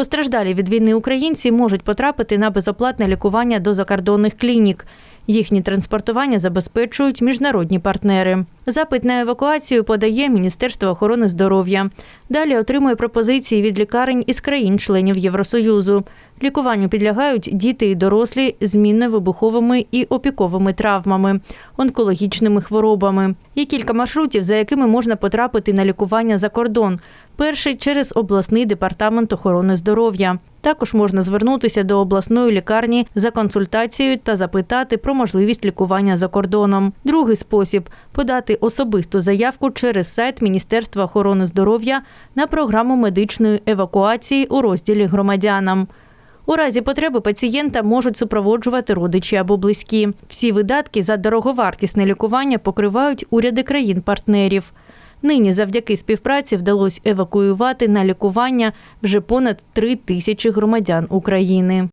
Постраждалі від війни українці можуть потрапити на безоплатне лікування до закордонних клінік. Їхні транспортування забезпечують міжнародні партнери. Запит на евакуацію подає Міністерство охорони здоров'я. Далі отримує пропозиції від лікарень із країн-членів Євросоюзу. Лікуванню підлягають діти і дорослі з мінно-вибуховими і опіковими травмами, онкологічними хворобами. Є кілька маршрутів, за якими можна потрапити на лікування за кордон. Перший через обласний департамент охорони здоров'я. Також можна звернутися до обласної лікарні за консультацією та запитати про можливість лікування за кордоном. Другий спосіб подати особисту заявку через сайт Міністерства охорони здоров'я на програму медичної евакуації у розділі громадянам. У разі потреби пацієнта можуть супроводжувати родичі або близькі. Всі видатки за дороговартісне лікування покривають уряди країн-партнерів. Нині завдяки співпраці вдалося евакуювати на лікування вже понад три тисячі громадян України.